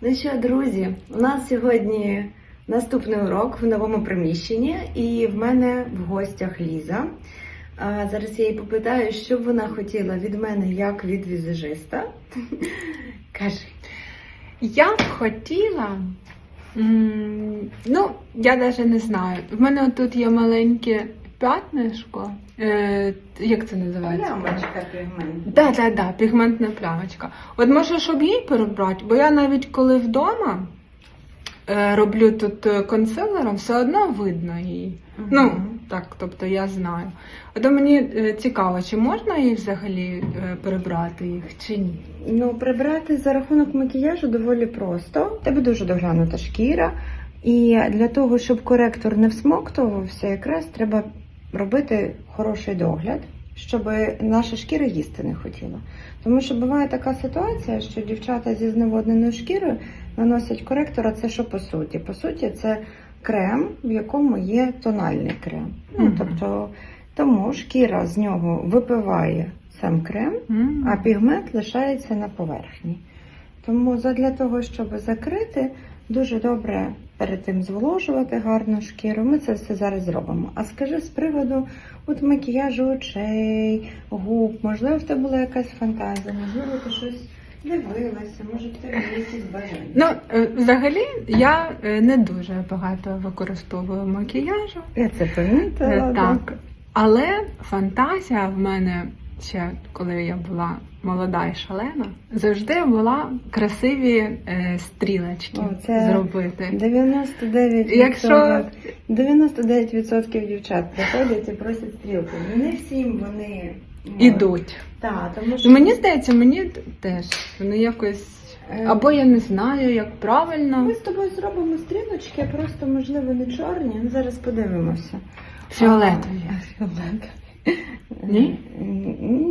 Ну що, друзі, у нас сьогодні наступний урок в новому приміщенні, і в мене в гостях Ліза. Зараз я її попитаю, що б вона хотіла від мене як від візажиста. Кажи. Я б хотіла. Ну, я навіть не знаю. В мене тут є маленьке п'ятнишко. Е, як це називається? Плямочка пігмент. Так, так, так, пігментна плямочка. От може, щоб її перебрати, бо я навіть коли вдома е, роблю тут е, консилером, все одно видно її. Ну, так, тобто я знаю. От мені е, цікаво, чи можна її взагалі е, перебрати їх, чи ні? Ну, прибрати за рахунок макіяжу доволі просто. У Тебе дуже доглянута шкіра. І для того, щоб коректор не всмоктувався, якраз треба робити хороший догляд, щоб наша шкіра їсти не хотіла. Тому що буває така ситуація, що дівчата зі зневодненою шкірою наносять коректор, а це що по суті? По суті, це крем, в якому є тональний крем. Ну, тобто, тому шкіра з нього випиває сам крем, а пігмент лишається на поверхні. Тому задля того, щоб закрити, дуже добре перед тим зволожувати гарну шкіру. Ми це все зараз зробимо. А скажи з приводу от макіяжу очей, губ, можливо, в тебе була якась фантазія, можливо, ти щось дивилася, може в тебе є якісь бажання. Ну, е, взагалі, я е, не дуже багато використовую макіяжу. Я це помітила. Е. Так. Але фантазія в мене ще, коли я була молода і шалена, завжди була красиві е, стрілочки О, це зробити. 99%, Якщо 99% дівчат приходять і просять стрілки. Не всім вони ідуть. Так, тому що мені здається, мені теж вони якось. Е, Або я не знаю, як правильно. ми з тобою зробимо стрілочки, просто можливо не чорні. Ну, Зараз подивимося. Фіолетові. Фіолетові. Ні?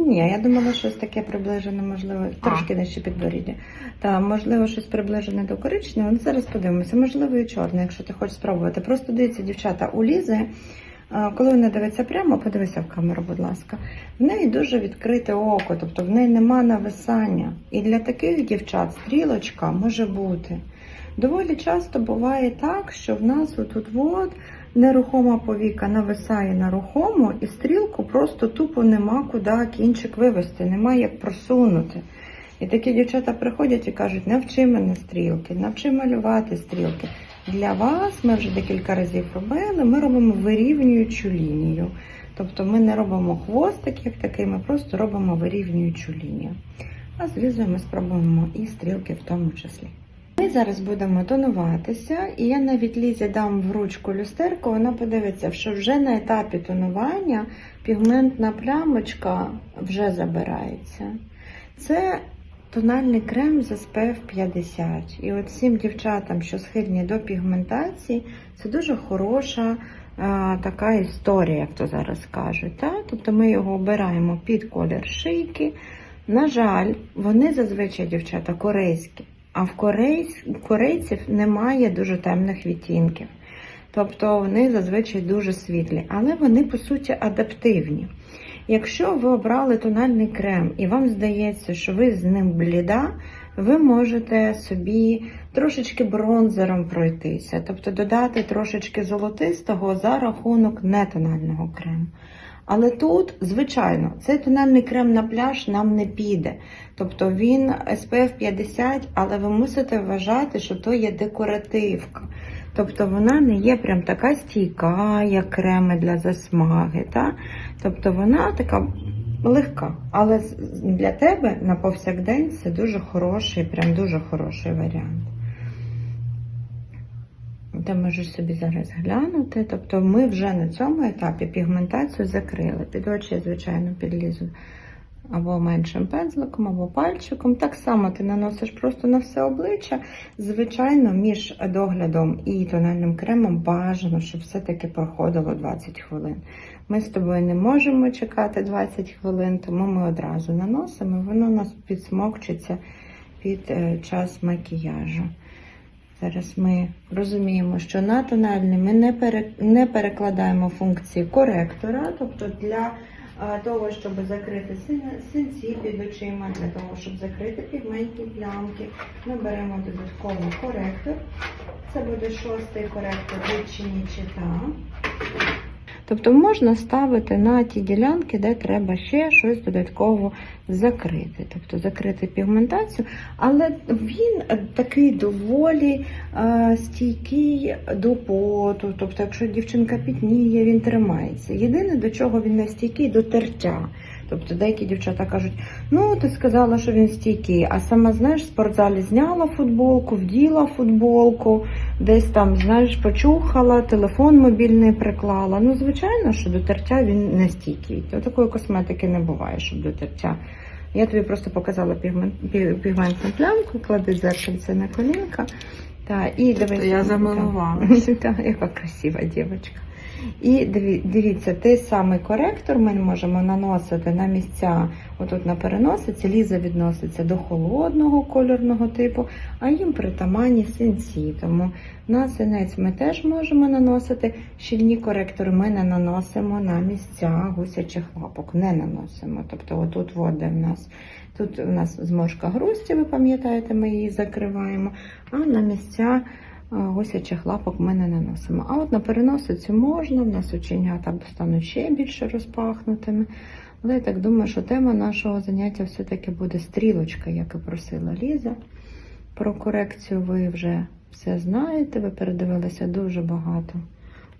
Ні, я думала, щось таке приближене, можливо, трошки нижче підборіддя. Та можливо, щось приближене до коричневого. Ну, зараз подивимося. Можливо, і чорне, якщо ти хочеш спробувати. Просто дивіться, дівчата, у Лізи, коли вона дивиться прямо, подивися в камеру, будь ласка. В неї дуже відкрите око, тобто в неї нема нависання. І для таких дівчат стрілочка може бути. Доволі часто буває так, що в нас отут от нерухома повіка нависає на рухому, і стрілку просто тупо нема куди кінчик вивести, нема як просунути. І такі дівчата приходять і кажуть, навчи мене стрілки, навчи малювати стрілки. Для вас ми вже декілька разів робили, ми робимо вирівнюючу лінію. Тобто ми не робимо хвостик як такий, ми просто робимо вирівнюючу лінію. А з Лізою ми спробуємо і стрілки в тому числі. Ми зараз будемо тонуватися, і я навіть Лізі дам в ручку люстерку, вона подивиться, що вже на етапі тонування пігментна плямочка вже забирається. Це тональний крем з SPF 50. І от всім дівчатам, що схильні до пігментації, це дуже хороша а, така історія, як то зараз кажуть. Та? Тобто ми його обираємо під колір шийки. На жаль, вони зазвичай дівчата корейські. А в корейців немає дуже темних відтінків. Тобто вони зазвичай дуже світлі, але вони по суті адаптивні. Якщо ви обрали тональний крем і вам здається, що ви з ним бліда, ви можете собі трошечки бронзером пройтися, тобто додати трошечки золотистого за рахунок нетонального крему. Але тут, звичайно, цей тональний крем на пляж нам не піде. Тобто він SPF 50, але ви мусите вважати, що то є декоративка. Тобто вона не є прям така стійка, як креми для засмаги. Та? Тобто вона така легка. Але для тебе на повсякдень це дуже хороший, прям дуже хороший варіант. Ти можеш собі зараз глянути. Тобто ми вже на цьому етапі пігментацію закрили. Під очі, я, звичайно, підлізу або меншим пензликом, або пальчиком. Так само ти наносиш просто на все обличчя. Звичайно, між доглядом і тональним кремом бажано, щоб все-таки проходило 20 хвилин. Ми з тобою не можемо чекати 20 хвилин, тому ми одразу наносимо, воно у нас підсмокчиться під е, час макіяжу. Зараз ми розуміємо, що на тональний ми не, пере, не перекладаємо функції коректора, тобто для того, щоб закрити синці під очима, для того, щоб закрити пігментні плямки, ми беремо додатковий коректор. Це буде шостий коректор відчині чита. Тобто можна ставити на ті ділянки, де треба ще щось додатково закрити, тобто закрити пігментацію, але він такий доволі е, стійкий до поту. Тобто, якщо дівчинка пітніє, він тримається. Єдине, до чого він не стійкий, до тертя. Тобто деякі дівчата кажуть, ну ти сказала, що він стійкий, а сама знаєш, в спортзалі зняла футболку, вділа футболку, десь там, знаєш, почухала, телефон мобільний приклала. Ну, звичайно, що до тертя він не стійкий. То такої косметики не буває, щоб до тертя. Я тобі просто показала пігмент, пі- пігментну плямку, клади дзеркальце на колінка. Та, і дивись, Я та, яка красива дівчинка. І дивіться, той самий коректор ми можемо наносити на місця, отут на переносиці, ліза відноситься до холодного кольорного типу, а їм притаманні синці. Тому на синець ми теж можемо наносити. Щільні коректори ми не наносимо на місця гусячих лапок, не наносимо. Тобто отут от, в нас. Тут у нас зморшка грусті, ви пам'ятаєте, ми її закриваємо, а на місця гусячих лапок ми не наносимо. А от на переносиці можна, в нас оченята стануть ще більше розпахнутими. Але я так думаю, що тема нашого заняття все-таки буде стрілочка, як і просила Ліза. Про корекцію ви вже все знаєте, ви передивилися дуже багато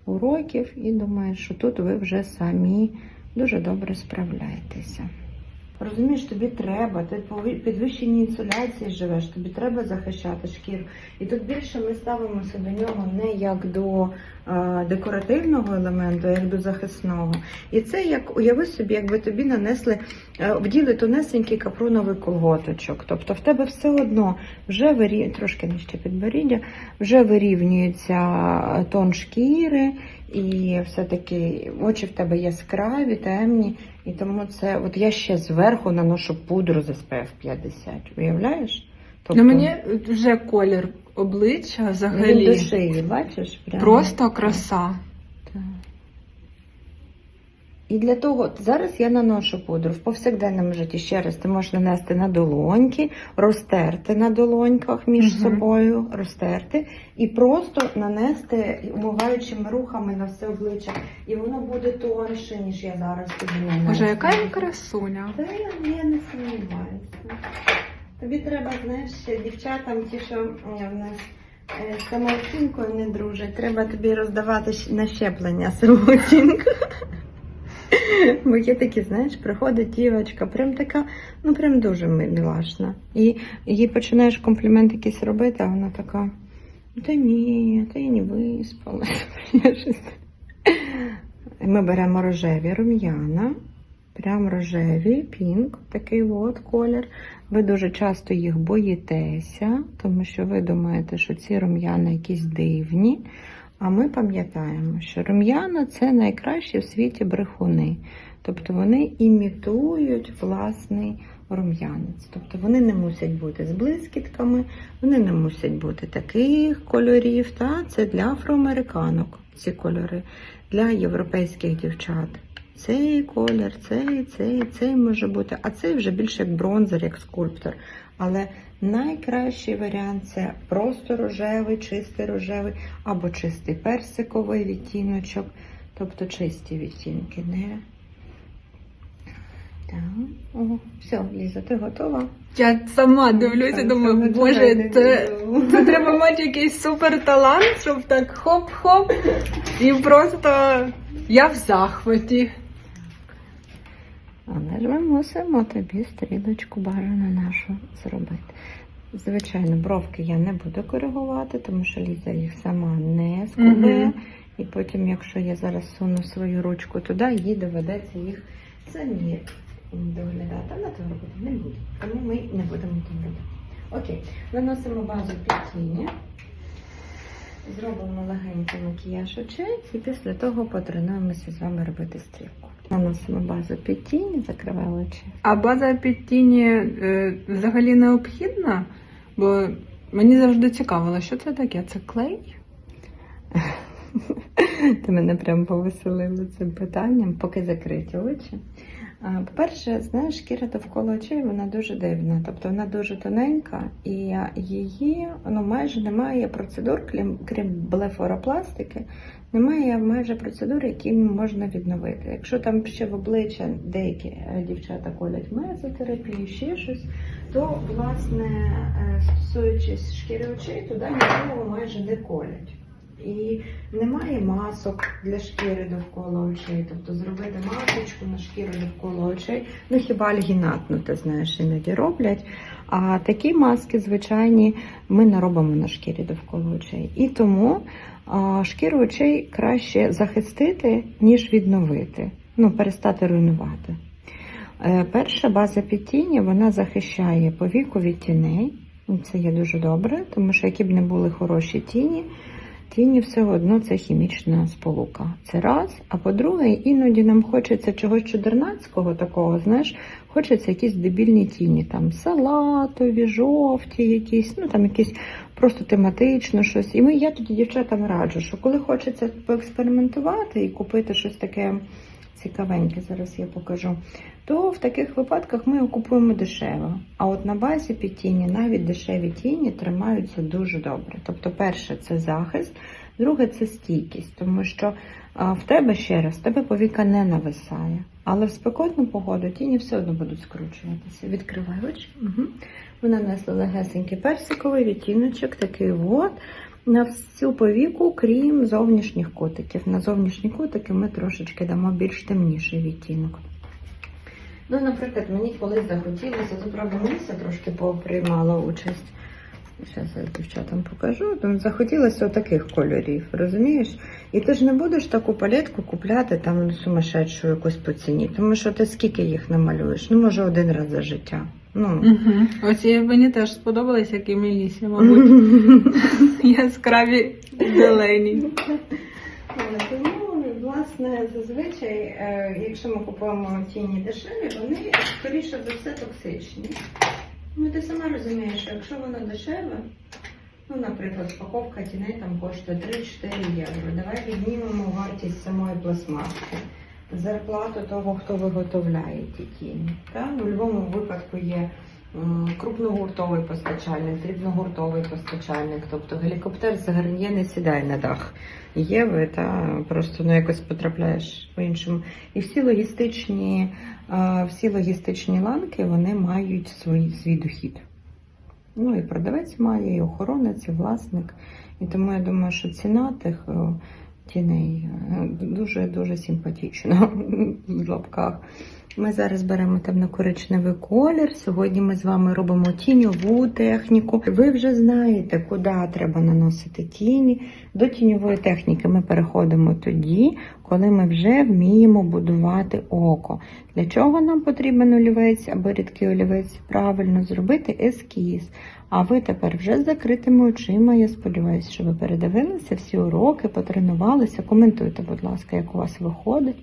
уроків і думаю, що тут ви вже самі дуже добре справляєтеся. Розумієш, тобі треба, ти по підвищеній інсуляції живеш, тобі треба захищати шкіру. І тут більше ми ставимося до нього не як до е, декоративного елементу, а як до захисного. І це як уяви собі, якби тобі нанесли е, вділи тонесенький капроновий колготочок. Тобто в тебе все одно вже вирі... трошки нижче підборіддя, вже вирівнюється тон шкіри, і все-таки очі в тебе яскраві, темні. І тому це, от я ще зверху наношу пудру з SPF 50, уявляєш? Тобто, Ну мені вже колір обличчя він взагалі до шиї, бачиш? Прямо. просто краса. І для того зараз я наношу пудру в повсякденному житті. Ще раз ти можеш нанести на долоньки, розтерти на долоньках між Мгм. собою, розтерти і просто нанести умиваючими рухами на все обличчя. І воно буде тонше, ніж я зараз тобі нанесу. Боже, яка я красуня. Та я, я не сумніваюся. Тобі треба, знаєш, ще дівчатам, ті, що в нас е, з самооцінкою не дружать, треба тобі роздавати на щеплення самооцінку. Бо є такі, знаєш, приходить дівчинка, прям така, ну прям дуже милашна. І їй починаєш комплімент якийсь робити, а вона така. Та ні, та я не виспалась. Я щось- Ми беремо рожеві рум'яна, прям рожеві, пінк, такий от колір. Ви дуже часто їх боїтеся, тому що ви думаєте, що ці рум'яна якісь дивні. А ми пам'ятаємо, що рум'яна це найкращі в світі брехуни. Тобто вони імітують власний рум'янець. Тобто вони не мусять бути з блискітками, вони не мусять бути таких кольорів. Та? Це для афроамериканок ці кольори, для європейських дівчат. Цей колір, цей, цей, цей може бути, а цей вже більше як бронзер, як скульптор. Але найкращий варіант це просто рожевий, чистий рожевий або чистий персиковий відтіночок, тобто чисті відтінки. Не... Так. О, все, Ліза, ти готова? Я сама дивлюся, Так, думаю, боже, це, це треба мати якийсь супер талант, щоб так хоп-хоп. І просто я в захваті. Але ж ми мусимо тобі стрілочку бажано нашу зробити. Звичайно, бровки я не буду коригувати, тому що Ліза їх сама не скубе. Мгм. І потім, якщо я зараз суну свою ручку туди, їй доведеться їх самі доглядати. А на того робити не буде. Тому ми не будемо там робити. Окей, наносимо базу під тіні. Зробимо легенький макіяж очей і після того потренуємося з вами робити стрілку. Наносимо базу під тінь, закриваємо очі. А база під тіні е, взагалі необхідна? Бо мені завжди цікавило, що це таке? Це клей? Ти мене прям повеселила цим питанням, поки закриті очі. По-перше, знаєш, шкіра довкола очей вона дуже дивна, тобто вона дуже тоненька, і її ну, майже немає процедур, крім, крім блефоропластики, немає майже процедур, які можна відновити. Якщо там ще в обличчя деякі е, дівчата колять мезотерапію, ще щось, то власне е, стосуючись шкіри очей, туди нічого майже не колять. І немає масок для шкіри довкола очей, тобто зробити масочку на шкіру довкола очей, ну хіба альгінатну, ти знаєш, іноді роблять. А такі маски, звичайні, ми не робимо на шкірі довкола очей. І тому а, шкіру очей краще захистити, ніж відновити, ну, перестати руйнувати. Е, Перша база під тіні, вона захищає повіку від тіней. Це є дуже добре, тому що які б не були хороші тіні, тіні все одно це хімічна сполука. Це раз. А по-друге, іноді нам хочеться чогось чудернацького такого, знаєш, хочеться якісь дебільні тіні, там салатові, жовті, якісь, ну там якісь просто тематично щось. І ми, я тоді дівчатам раджу, що коли хочеться поекспериментувати і купити щось таке цікавеньке, зараз я покажу, то в таких випадках ми купуємо дешево. А от на базі під тіні навіть дешеві тіні тримаються дуже добре. Тобто, перше це захист, друге це стійкість, тому що в тебе ще раз, в тебе повіка не нависає. Але в спекотну погоду тіні все одно будуть скручуватися. Відкривай очі. Угу. Ми нанесли легесенький персиковий відтіночок, такий от. На всю повіку, крім зовнішніх котиків. На зовнішні котики ми трошечки дамо більш темніший відтінок. Ну, наприклад, мені колись захотілося, то правда, Міся трошки поприймала участь. Зараз я дівчатам покажу. Там захотілося отаких кольорів, розумієш? І ти ж не будеш таку палетку купляти там сумасшедшу якусь по ціні, тому що ти скільки їх намалюєш? Ну, може, один раз за життя. Ну. Угу. Оці мені теж сподобались, як і Мелісі, мабуть. Яскраві зелені. Тому, власне, зазвичай, е, якщо ми купуємо тіні дешеві, вони скоріше за все токсичні. Ну, ти сама розумієш, що якщо воно дешеве, ну, наприклад, упаковка тіней там коштує 3-4 євро. Давай віднімемо вартість самої пластмаски, зарплату того, хто виготовляє ті тіні. Так? В будь-якому випадку є крупногуртовий постачальник, дрібногуртовий постачальник, тобто гелікоптер з не сідає на дах. Єви, та просто ну якось потрапляєш по-іншому. І всі логістичні, е, всі логістичні ланки вони мають свій, свій дохід. Ну і продавець має, і охоронець, і власник. І тому я думаю, що ціна тих е, тіней дуже-дуже симпатична в лапках. Ми зараз беремо темно-коричневий колір. Сьогодні ми з вами робимо тіньову техніку. Ви вже знаєте, куди треба наносити тіні. До тіньової техніки ми переходимо тоді, коли ми вже вміємо будувати око. Для чого нам потрібен олівець або рідкий олівець? Правильно зробити ескіз. А ви тепер вже з закритими очима. Я сподіваюся, що ви передивилися всі уроки, потренувалися. Коментуйте, будь ласка, як у вас виходить.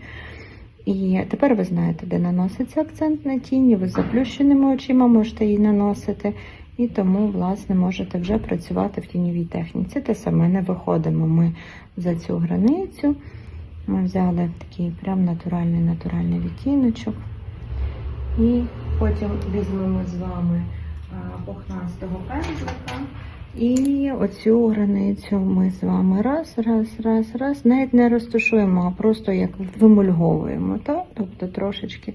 І тепер ви знаєте, де наноситься акцент на тіні. Ви з заплющеними очима можете її наносити. І тому, власне, можете вже працювати в тіньовій техніці. Те саме не виходимо ми за цю границю. Ми взяли такий прям натуральний натуральний відтіночок. І потім візьмемо з вами а, пухнастого пензлика. І оцю границю ми з вами раз, раз, раз, раз, навіть не розташуємо, а просто як вимульговуємо, так? Тобто трошечки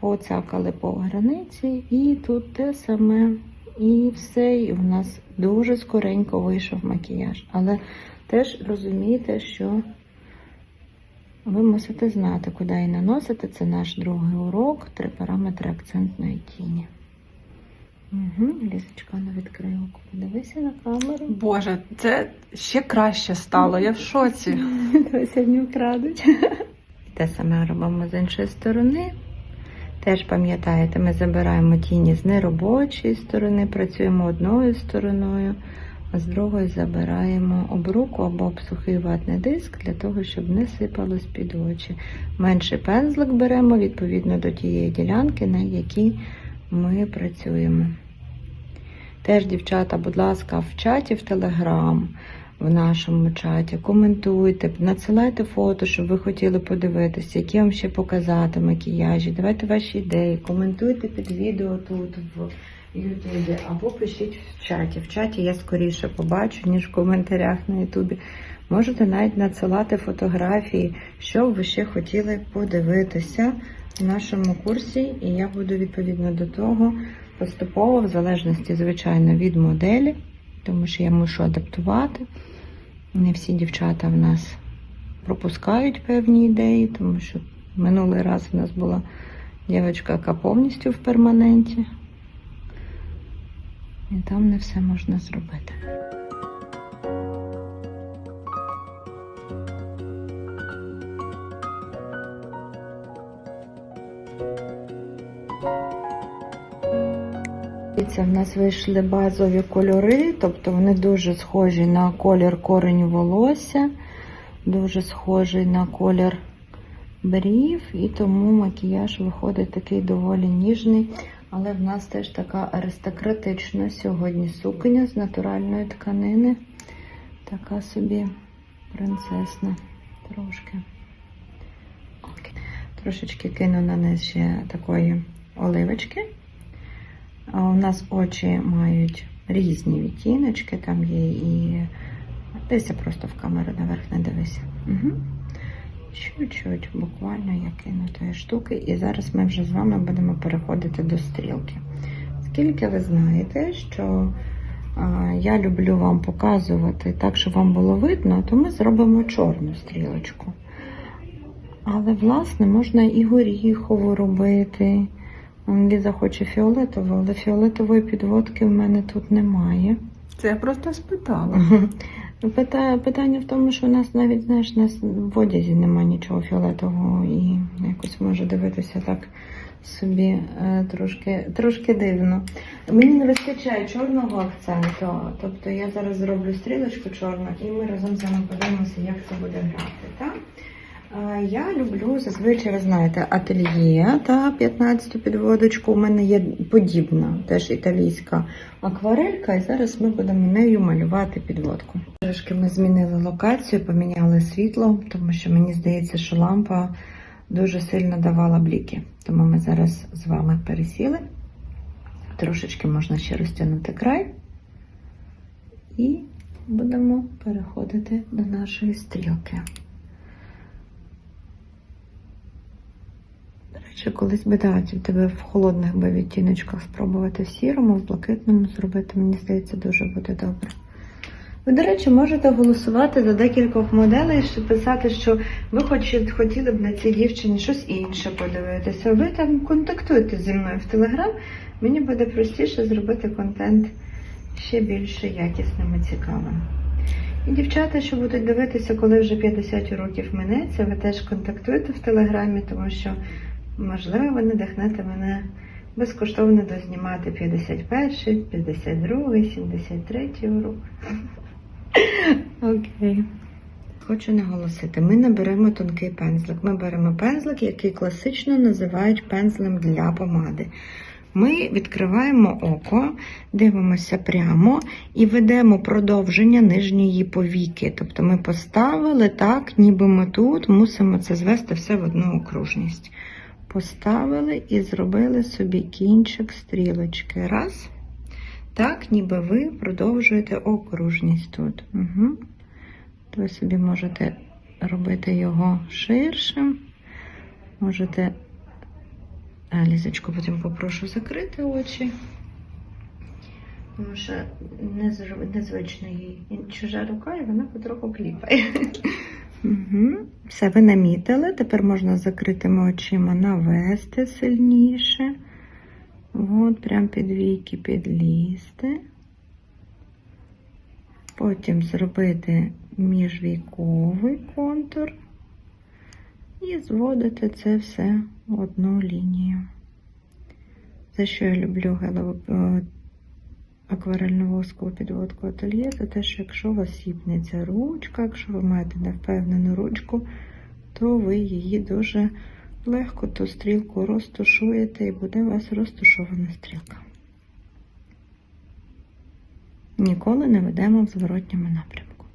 поцякали по границі, і тут те саме, і все, і в нас дуже скоренько вийшов макіяж. Але теж розумійте, що ви мусите знати, куди її наносити. Це наш другий урок, три параметри акцентної тіні. Угу, Лісочка не відкрила. Подивися на камеру. Боже, це ще краще стало. Я в шоці. Сьогодні вкрадуть. Те саме робимо з іншої сторони. Теж пам'ятаєте, ми забираємо тіні з неробочої сторони, працюємо одною стороною, а з другої забираємо об руку або об сухий ватний диск для того, щоб не сипалось під очі. Менший пензлик беремо відповідно до тієї ділянки, на якій ми працюємо. Теж, дівчата, будь ласка, в чаті в Телеграм. в нашому чаті. Коментуйте, надсилайте фото, щоб ви хотіли подивитися, які вам ще показати макіяжі. Давайте ваші ідеї, коментуйте під відео тут в Ютубі або пишіть в чаті. В чаті я скоріше побачу, ніж в коментарях на Ютубі. Можете навіть надсилати фотографії, що ви ще хотіли подивитися в нашому курсі, і я буду відповідно до того поступово, в залежності, звичайно, від моделі, тому що я мушу адаптувати. Не всі дівчата в нас пропускають певні ідеї, тому що минулий раз у нас була дівчинка, яка повністю в перманенті. І там не все можна зробити. Дивіться, в нас вийшли базові кольори, тобто вони дуже схожі на колір кореню волосся, дуже схожий на колір брів, і тому макіяж виходить такий доволі ніжний. Але в нас теж така аристократична сьогодні сукня з натуральної тканини. Така собі принцесна трошки. Трошечки кину на низ ще такої оливочки. У нас очі мають різні відтіночки, там є і. Дивися просто в камеру наверх не дивися. Угу. Чуть-чуть, буквально я кину тої штуки, і зараз ми вже з вами будемо переходити до стрілки. Оскільки ви знаєте, що а, я люблю вам показувати так, щоб вам було видно, то ми зробимо чорну стрілочку. Але, власне, можна і горіхову робити. Ліза хоче фіолетову, але фіолетової підводки в мене тут немає. Це я просто спитала. Питання в тому, що у нас навіть знаєш, у нас в одязі немає нічого фіолетового і якось може дивитися так собі е, трошки, трошки дивно. Мені не вистачає чорного акценту, тобто я зараз зроблю стрілочку чорну і ми разом з вами подивимося, як це буде грати. Так? Я люблю зазвичай, ви знаєте, ательє та 15-ту підводочку. У мене є подібна, теж італійська акварелька, і зараз ми будемо нею малювати підводку. Трошки ми змінили локацію, поміняли світло, тому що мені здається, що лампа дуже сильно давала бліки. Тому ми зараз з вами пересіли. Трошечки можна ще розтягнути край. І будемо переходити до нашої стрілки. Речі, колись би да, в тебе в холодних би відтіночках спробувати в сірому, в блакитному зробити, мені здається, дуже буде добре. Ви, до речі, можете голосувати за декількох моделей, щоб писати, що ви хоч- хотіли б на цій дівчині щось інше подивитися. Ви там контактуйте зі мною в Телеграм, мені буде простіше зробити контент ще більше якісним і цікавим. І дівчата, що будуть дивитися, коли вже 50 років минеться, ви теж контактуйте в Телеграмі, тому що, можливо, ви надихнете мене безкоштовно дознімати 51, 52, 73 урок. Окей. Хочу наголосити, ми не беремо тонкий пензлик. Ми беремо пензлик, який класично називають пензлем для помади. Ми відкриваємо око, дивимося прямо і ведемо продовження нижньої повіки. Тобто ми поставили так, ніби ми тут мусимо це звести все в одну окружність. Поставили і зробили собі кінчик стрілочки. Раз. Так, ніби ви продовжуєте окружність тут. Угу. Ви собі можете робити його ширшим. Можете а, Лізочку, потім попрошу закрити очі. Тому що незвично їй чужа рука, і вона потроху кліпає. Угу. Все, ви намітили. Тепер можна закритими очима навести сильніше. От, прям під віки підлізти. Потім зробити міжвійковий контур і зводити це все в одну лінію. За що я люблю е, акварельну воскову підводку ательє, це те, що якщо у вас сіпнеться ручка, якщо ви маєте невпевнену ручку, то ви її дуже легко ту стрілку розтушуєте і буде у вас розтушована стрілка. Ніколи не ведемо в зворотньому напрямку.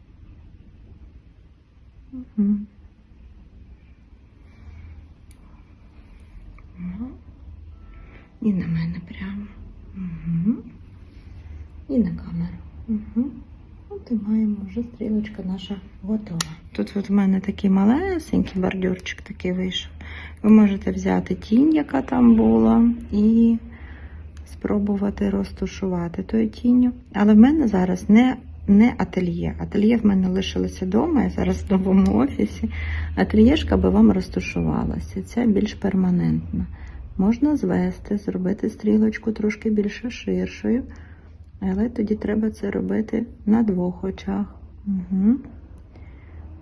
Ага. І на мене прямо. Угу. І на камеру. Угу. От і маємо вже стрілочка наша готова. Тут от в мене такий малесенький бордюрчик такий вийшов. Ви можете взяти тінь, яка там була, і спробувати розтушувати тою тінню. Але в мене зараз не, не ательє. Ательє в мене лишилося вдома, я зараз в новому офісі. Ательєшка би вам розтушувалася. Це більш перманентно. Можна звести, зробити стрілочку трошки більше ширшою, але тоді треба це робити на двох очах. Угу.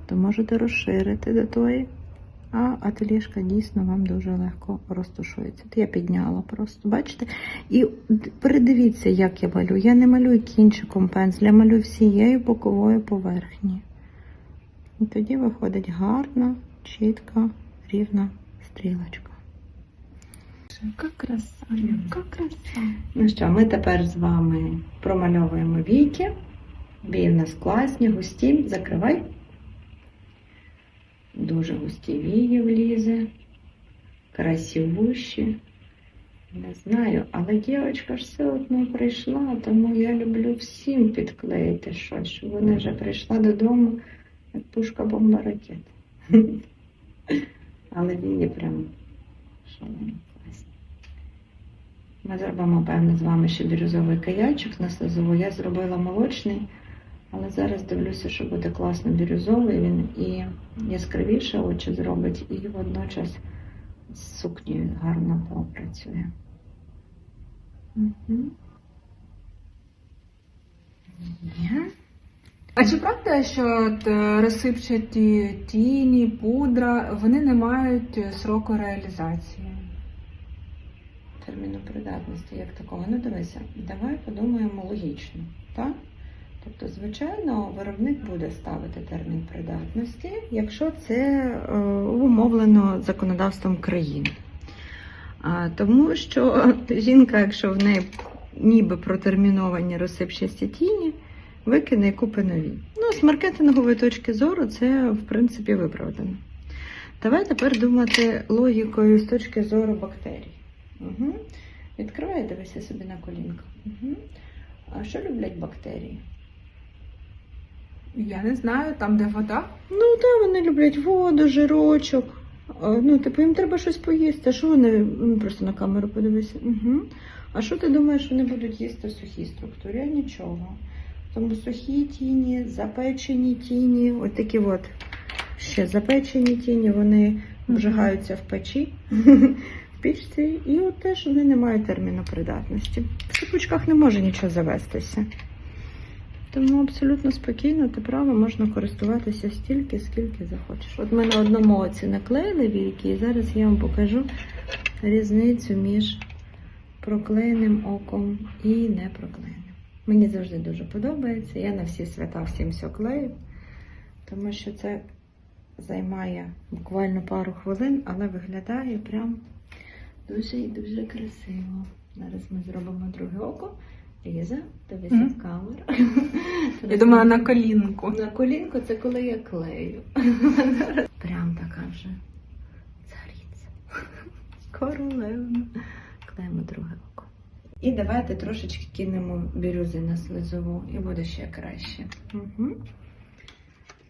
То можете розширити до тої, а ательєшка дійсно вам дуже легко розтушується. От я підняла просто, бачите? І передивіться, як я малюю. Я не малюю кінчиком пензля, малюю всією боковою поверхні. І тоді виходить гарна, чітка, рівна стрілочка. Яка краса, яка краса. Ну що, ми тепер з вами промальовуємо віки. Вії в нас класні, густі. Закривай. Дуже густі вії влізе. Красивущі. Не знаю, але дівчинка ж все одно прийшла, тому я люблю всім підклеїти щось, щоб вона вже прийшла додому, як пушка бомба ракет. Але вії прям шалені класні. Ми зробимо, певно, з вами ще бірюзовий каячок на слизову. Я зробила молочний, але зараз дивлюся, що буде класно бірюзовий. Він і яскравіше очі зробить, і водночас з сукнею гарно попрацює. Є. А чи правда, що е, розсипчаті тіні, пудра, вони не мають е, сроку реалізації? Терміну придатності як такого. Ну дивися, давай подумаємо логічно, так? Тобто, звичайно, виробник буде ставити термін придатності, якщо це е, умовлено законодавством країни. А, тому що жінка, якщо в неї ніби протерміновані розсипчасті тіні, викине і купи нові. Ну, з маркетингової точки зору це, в принципі, виправдано. Давай тепер думати логікою з точки зору бактерій. Угу. Відкривай, дивися собі на колінка. Угу. А що люблять бактерії? Я не знаю, там, де вода. Ну так, вони люблять воду, жирочок. Ну, типу, їм треба щось поїсти. А що вони? Ну, просто на камеру подивися. Угу. А що ти думаєш, вони будуть їсти в сухій структурі? А нічого. Тому сухі тіні, запечені тіні, от такі от ще запечені тіні, вони вжигаються в печі, пічці, і от теж вони не мають терміну придатності. В шипучках не може нічого завестися. Тому абсолютно спокійно та право можна користуватися стільки, скільки захочеш. От ми на одному оці наклеїли віки, і зараз я вам покажу різницю між проклеєним оком і непроклеєним. Мені завжди дуже подобається. Я на всі свята всім все клею, тому що це займає буквально пару хвилин, але виглядає прям дуже і дуже красиво. Зараз ми зробимо друге око. Ліза, Мгм. в камеру. Я думала на колінку. На колінку це коли я клею. Прям така вже цариця. Королевна. Клеїмо друге око. І давайте трошечки кинемо бірюзи на слизову, і буде ще краще. Угу.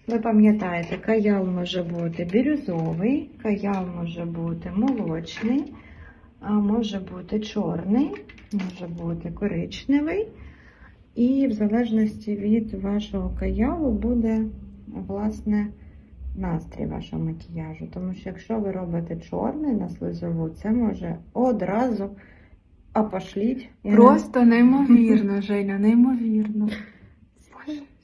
Ви пам'ятаєте, каял може бути бірюзовий, каял може бути молочний, а може бути чорний, може бути коричневий. І в залежності від вашого каялу буде власне настрій вашого макіяжу. Тому що якщо ви робите чорний на слизову, це може одразу опошліть. І Просто неймовірно, Женя, неймовірно.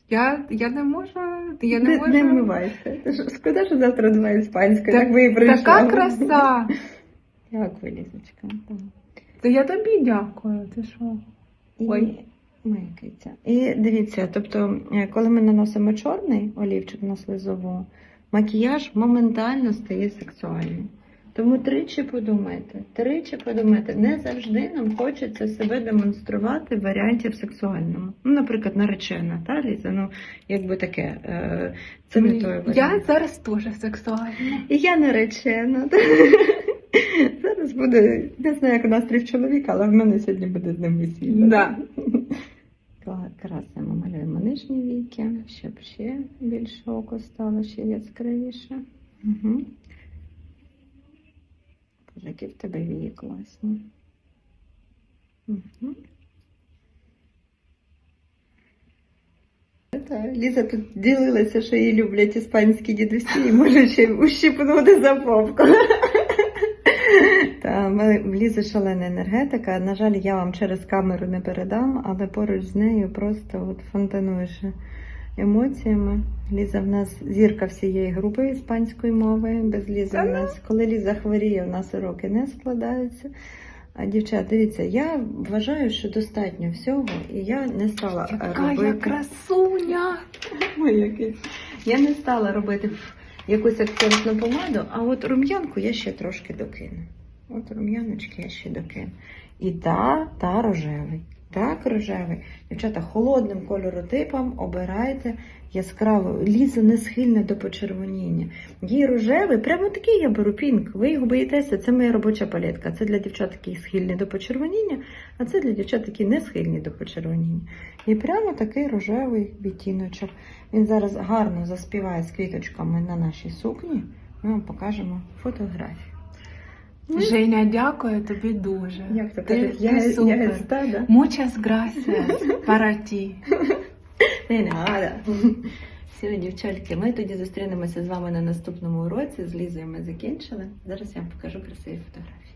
Я, я не можу, я не не, можу. не вмивайся. Шкода, що завтра немає іспанської, Так- так би і прийшла. Така краса. Дякую, Лізочка. Так. То я тобі дякую. Ти що? Ой. микається. І дивіться, тобто, е, коли ми наносимо чорний олівчик на слизову, макіяж моментально стає сексуальним. Тому тричі подумайте, тричі подумайте. Не завжди нам хочеться себе демонструвати в варіанті в сексуальному. Ну, наприклад, наречена, та Ліза? Ну, якби таке. Е, це не той варіант. Я зараз теж сексуальна. І я наречена. Буде, не знаю, як настрій в чоловіка, але в мене сьогодні буде з ним весілля. Да. Красимо малюємо нижні віки, щоб ще більше око стало, ще яскравіше. Угу. Боже, які в тебе вії класні. Угу. Та, Ліза тут ділилася, що її люблять іспанські дідусі і може ще ущипнути за попку. Та ми- в Лізи шалена енергетика. На жаль, я вам через камеру не передам, але поруч з нею просто от фонтануєш емоціями. Ліза в нас зірка всієї групи іспанської мови. Без Лізи в нас, коли Ліза хворіє, в нас уроки не складаються. А дівчат, дивіться, я вважаю, що достатньо всього, і я не стала Яка я робити. красуня! Ой. Я не стала робити якусь акцентну помаду, а от рум'янку я ще трошки докину. От рум'яночки я ще докину. І та, та рожевий. Так, рожевий. Дівчата, холодним кольоротипом обирайте яскраво. Ліза не схильна до почервоніння. Їй рожевий, прямо такий я беру пінк. Ви його боїтеся, це моя робоча палетка. Це для дівчат, які схильні до почервоніння, а це для дівчат, які не схильні до почервоніння. І прямо такий рожевий відтіночок. Він зараз гарно заспіває з квіточками на нашій сукні. Ми вам покажемо фотографію. Женя, дякую тобі дуже. Як то Ти- кажуть, ти я, супер. я стада. Muchas gracias para ti. Не надо. Все, дівчатки, ми тоді зустрінемося з вами на наступному уроці. З Лізою ми закінчили. Зараз я вам покажу красиві фотографії.